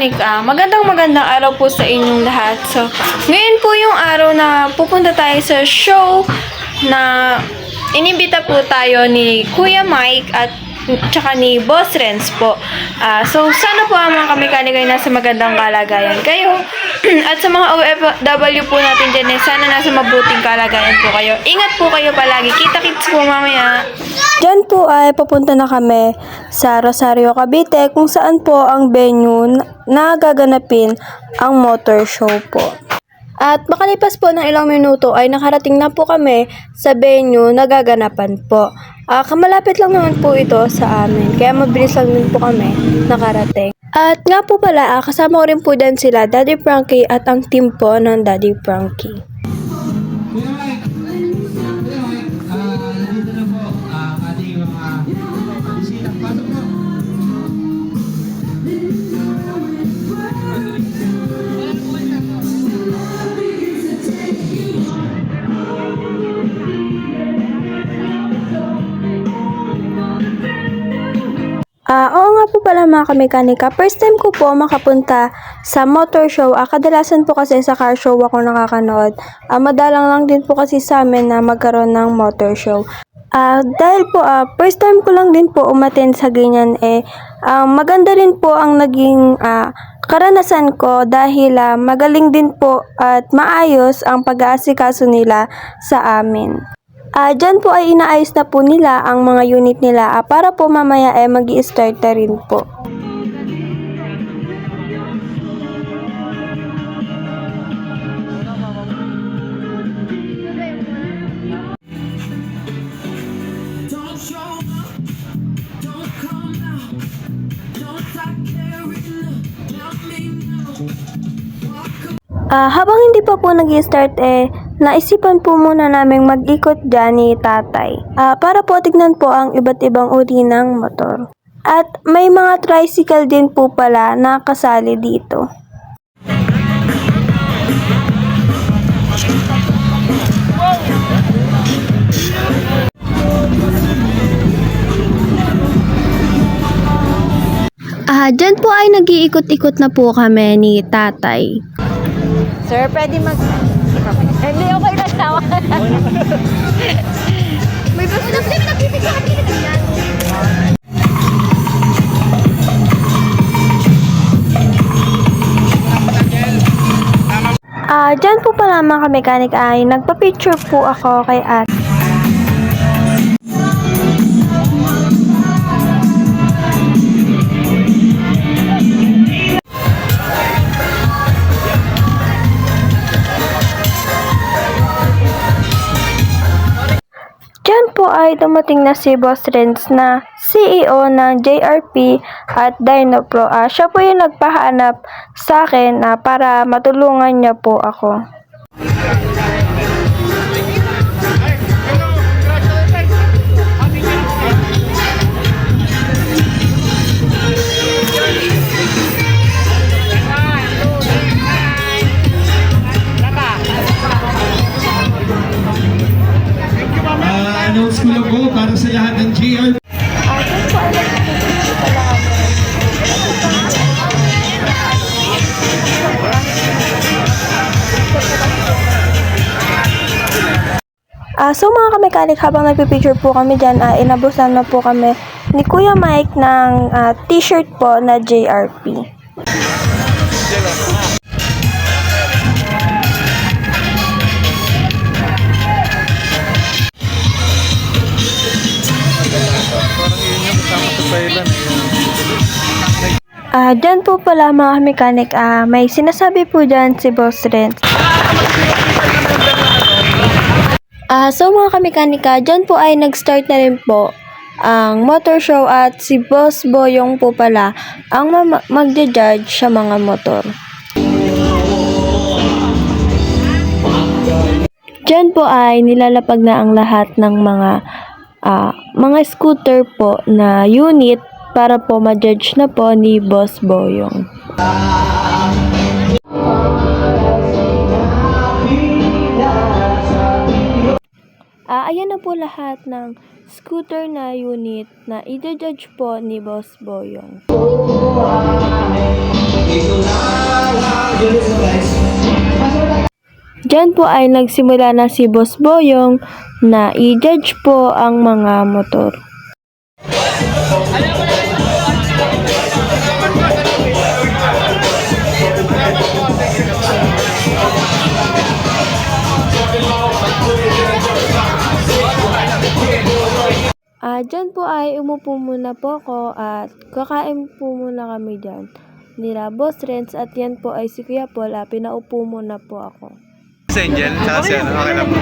mechanic, ah, magandang magandang araw po sa inyong lahat. So, ngayon po yung araw na pupunta tayo sa show na inimbita po tayo ni Kuya Mike at tsaka ni Boss Renz po. Ah, so, sana po ang mga kamekanik ay nasa magandang kalagayan kayo. at sa mga OFW po natin dyan, eh, sana nasa mabuting kalagayan po kayo. Ingat po kayo palagi. Kita-kits po mamaya. Diyan po ay papunta na kami sa Rosario, Cavite kung saan po ang venue na gaganapin ang motor show po. At makalipas po ng ilang minuto ay nakarating na po kami sa venue na gaganapan po. Ah, kamalapit lang naman po ito sa amin, kaya mabilis lang din po kami nakarating. At nga po pala, ah, kasama ko rin po dyan sila, Daddy Frankie at ang team po ng Daddy Frankie. Ah, oo nga po pala mga kamekanika. First time ko po makapunta sa motor show. Ah, kadalasan po kasi sa car show ako nakakanood. Ah, madalang lang din po kasi sa amin na magkaroon ng motor show. Ah, dahil po ah, first time ko lang din po umaten sa ganyan eh ah, maganda rin po ang naging ah, karanasan ko dahil ah, magaling din po at maayos ang pag-aasikaso nila sa amin. Ah, dyan po ay inaayos na po nila ang mga unit nila ah, para po mamaya ay mag start na rin po. Ah, habang hindi pa po nag start eh, naisipan po muna naming mag-ikot dyan ni tatay. Ah, para po tignan po ang iba't ibang uri ng motor. At may mga tricycle din po pala na kasali dito. Ah, dyan po ay nag-iikot-ikot na po kami ni tatay. Sir, pwede mag... Hindi, okay na siya. May basta na sila nagpipigyan ka ganyan. Ah, dyan po pala mga kamekanik ay nagpa-picture po ako kay at. Ay dumating na si Boss Renz na CEO ng JRP at Dynapro. Ah, siya po yung nagpahanap sa akin ah, para matulungan niya po ako. Ah, so mga kamekanik, habang nagpipicture po kami dyan, ah, inabusan na po kami ni Kuya Mike ng ah, t-shirt po na JRP. Ah, dyan po pala mga mechanic, ah, may sinasabi po dyan si Boss Renz. Ah, so mga kamekanika, dyan po ay nag-start na rin po ang motor show at si Boss Boyong po pala ang ma- magja-judge sa mga motor. Dyan po ay nilalapag na ang lahat ng mga ah, mga scooter po na unit para po ma-judge na po ni Boss Boyong. Ah, ayan na po lahat ng scooter na unit na i-judge po ni Boss Boyong. Diyan po ay nagsimula na si Boss Boyong na i-judge po ang mga motor. Dyan po ay umupo muna po ako at kakain po muna kami dyan. Nila Boss Renz at yan po ay si Kuya Paul, ah, pinaupo muna po ako. Si Angel, tsaka si ano, okay na po.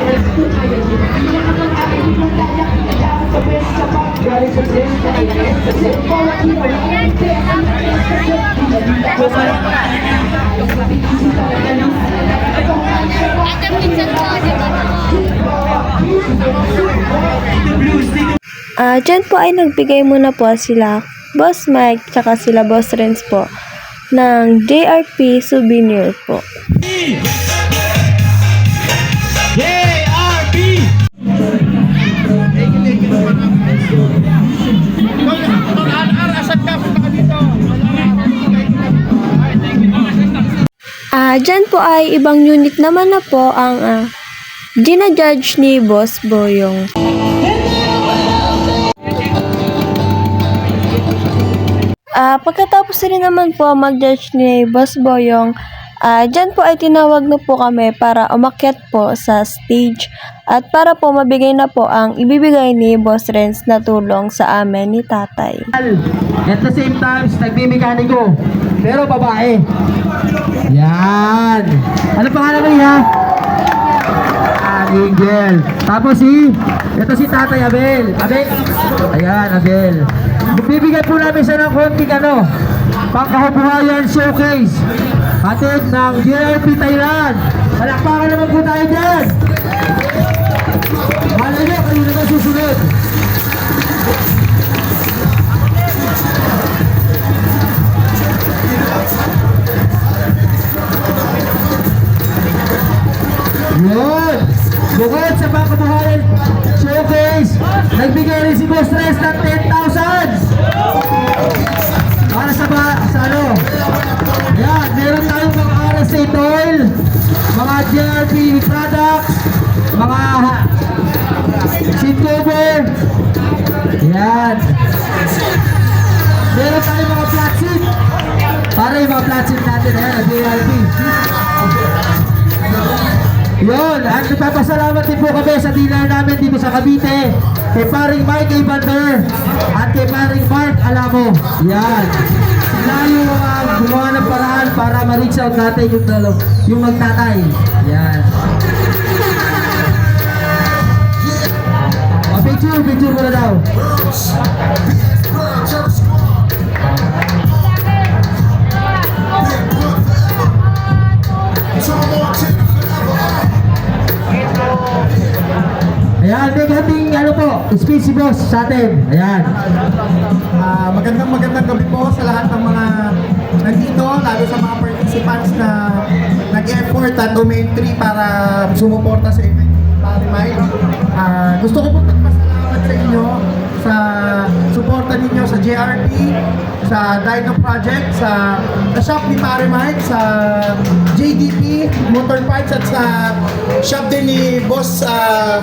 Ah, dyan po ay nagbigay muna po sila Boss Mike tsaka sila Boss Renz po ng JRP souvenir po. JRP! Ah, dyan po ay ibang unit naman na po ang ah, ginajudge ni Boss Boyong. Ah, pagkatapos rin naman po mag-judge ni Boss Boyong, ah, dyan po ay tinawag na po kami para umakyat po sa stage at para po mabigay na po ang ibibigay ni Boss Renz na tulong sa amin ni tatay. At the same time, nagbimekaniko. Pero babae. Yan. Ano pangalan mo niya? Angel. Tapos si, ito si Tatay Abel. Abel. Ayan, Abel. Bibigyan po namin siya ng konting ano, pangkahubuhayan showcase. Hatid ng JRP Thailand. Palakpakan naman po tayo dyan. Malay nyo, kayo naman susunod. Yun! Bukod sa pangkabuhayan showcase, nagbigay rin si Boss Tres ng 10,000! Para sa ba, sa ano? Yan, meron tayong mga RSA oil, mga JRP products, mga seat cover. Yan. Meron tayong mga flat seat. Para yung mga flat seat natin, ayan, JRP. Yun, at nagpapasalamat din po kami sa dealer namin dito sa Cavite, kay paring Mike Evander, at kay paring Mark Alamo. Yan. Sila yung uh, gumawa ng paraan para ma-reach out natin yung, dalo, yung magtatay. Yan. O, picture, picture mo na daw. Speech si boss sa atin. Ayan. Ah, magandang magandang gabi po sa lahat ng mga nandito, lalo sa mga participants na nag-effort at umentry para sumuporta sa event Mike. Ah, gusto ko po magpasalamat sa inyo sa suporta ninyo sa JRP, sa Dino Project, sa, sa shop ni Pare Mike, sa JDP Motor Parts at sa shop din ni Boss ah,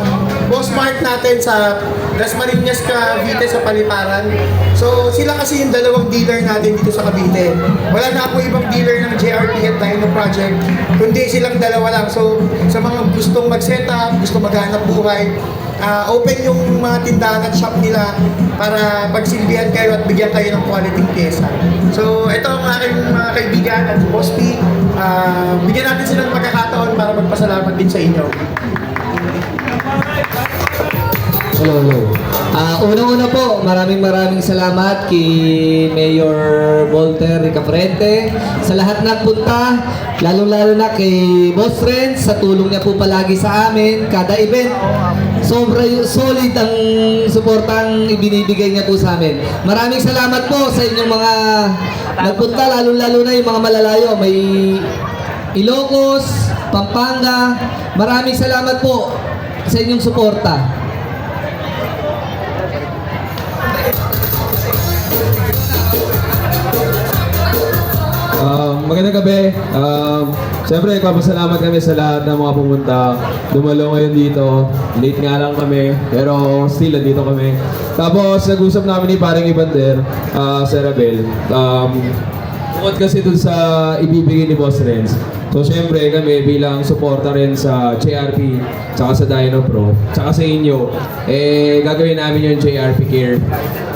Boss Mark natin sa Las Marinas Cavite sa Paliparan. So sila kasi yung dalawang dealer natin dito sa Cavite. Wala na ako ibang dealer ng JRP at Dino Project, kundi silang dalawa lang. So sa mga gustong mag-setup, gusto maghanap buhay, ah, open yung mga tindahan at shop nila para pagsilbihan kayo at bigyan kayo ng quality pyesa. So ito ang aking mga kaibigan at Boss P. Ah, bigyan natin sila ng pagkakataon para magpasalamat din sa inyo. Hello, hello. Ah, unang-una po, maraming maraming salamat kay Mayor Volter Ricafrente sa lahat ng punta, lalong-lalo na kay Boss Renz sa tulong niya po palagi sa amin, kada event. Sobra solid ang suportang ibinibigay niya po sa amin. Maraming salamat po sa inyong mga nagpunta, lalong-lalo na yung mga malalayo. May Ilocos, Pampanga. Maraming salamat po sa inyong suporta. Um, magandang gabi. Um, Siyempre, papasalamat kami sa lahat ng mga pumunta. Dumalo ngayon dito. Late nga lang kami, pero still, dito kami. Tapos, nag-usap namin ni paring Ibander, uh, Sir Abel. Um, bukod kasi dun sa ibibigay ni Boss Renz. So, syempre, kami bilang suporta rin sa JRP, tsaka sa Dino Pro, tsaka sa inyo, eh, gagawin namin yung JRP Care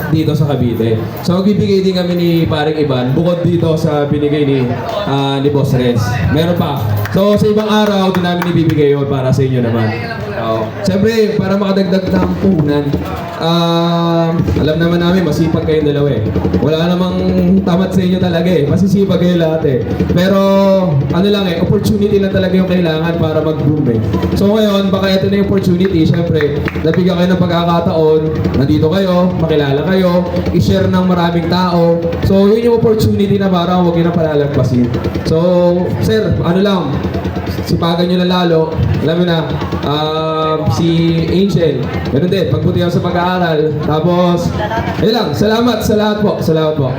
dito sa Cavite. So magbibigay din kami ni paring Iban bukod dito sa binigay ni ah, ni Boss Renz. Meron pa. So sa ibang araw din namin ibibigay yun para sa inyo naman. So, Siyempre, para makadagdag ng puhunan, ah, alam naman namin masipag kayong dalawa eh. Wala namang tamat sa inyo talaga eh. Masisipag kayo lahat eh. Pero ano lang eh, opportunity lang talaga yung kailangan para mag-boom eh. So ngayon, baka ito na yung opportunity. Siyempre, nabigyan kayo ng pagkakataon. Nandito kayo, makilala kayo, i-share ng maraming tao. So yun yung opportunity na parang huwag yun na palalagpasin. So, sir, ano lang, sipagan nyo na lalo. Alam mo na, um, si Angel, ganun din, pagputi ako sa pag-aaral. Tapos, ayun lang, salamat sa lahat po. Salamat po.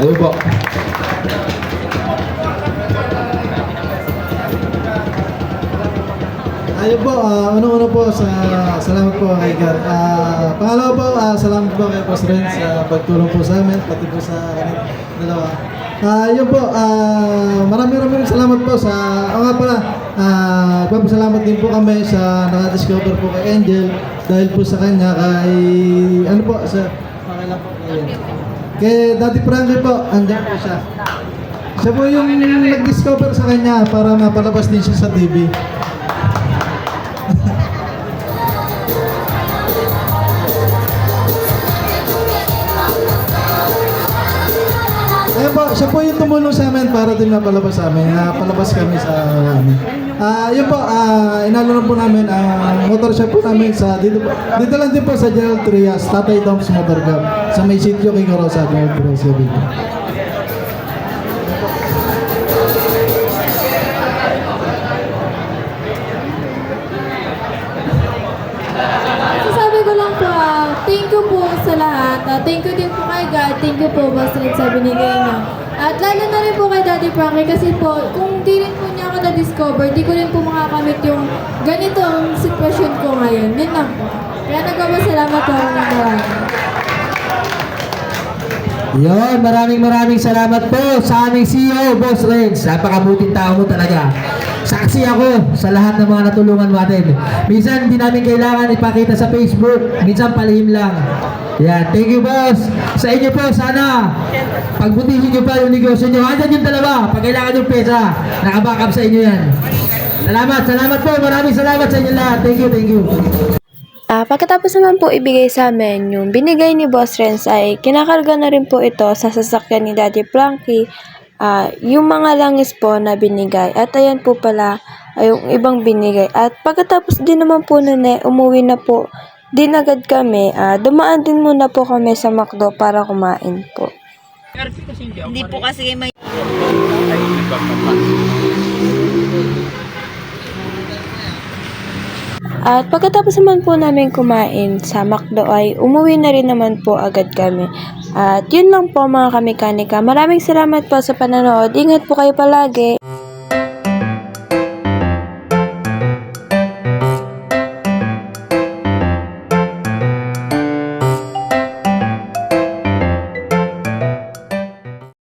Ayun po. Ayun po, ah, unang-una po sa salamat po kay God. Ah, pangalawa po, ah, salamat po kay Boss Ren sa pagtulong po sa amin, pati po sa kanil dalawa. Ah, yun po, ah, maraming maraming salamat po sa, o nga pala, ah, salamat din po kami sa nakadiscover po kay Angel dahil po sa kanya kay, ano po, sa, pakailan po, ayun. Kay Daddy Frankie po, andyan po siya. Siya po yung nag-discover sa kanya para mapalabas din siya sa TV. Siya po yung tumulong sa amin para din napalabas sa amin. Napalabas kami sa amin. Ah, yun po, ah, inalo na po namin ang motor shop po namin sa dito po. Dito lang din po sa General Trias, Tatay Dom's Motor Gab. Sa may sitio kay Corosa, General Trias, Cavite. Sasabi ko lang po, ah, thank you po sa lahat. Ah, thank you din po. Thank you po, Boss Red, sa binigay niyo. At lalo na rin po kay Daddy Frankie kasi po, kung di rin po niya ako na-discover, di ko rin po makakamit yung ganito ang sitwasyon ko ngayon. Yun lang po. Kaya nagpapasalamat po ako ng marami. Yon, maraming maraming salamat po sa aming CEO, Boss Renz. Napakabuting tao mo talaga. Saksi ako sa lahat ng mga natulungan natin. Minsan hindi namin kailangan ipakita sa Facebook. Minsan palihim lang. Yan, thank you boss. Sa inyo po, sana pagbutihin nyo pa yung negosyo nyo. Andyan yung dalawa. Pag kailangan yung pesa, nakabackup sa inyo yan. Salamat, salamat po. Maraming salamat sa inyo lahat. Thank you, thank you. Ah, pagkatapos naman po ibigay sa amin, yung binigay ni Boss Renz ay kinakarga na rin po ito sa sasakyan ni Daddy Frankie. Ah, yung mga langis po na binigay. At ayan po pala ay yung ibang binigay. At pagkatapos din naman po nun eh, umuwi na po din agad kami. Ah, dumaan din muna po kami sa McDo para kumain po. Hindi po kasi may At pagkatapos naman po namin kumain sa McDo ay umuwi na rin naman po agad kami. At yun lang po mga kamikanika. Maraming salamat po sa panonood. Ingat po kayo palagi.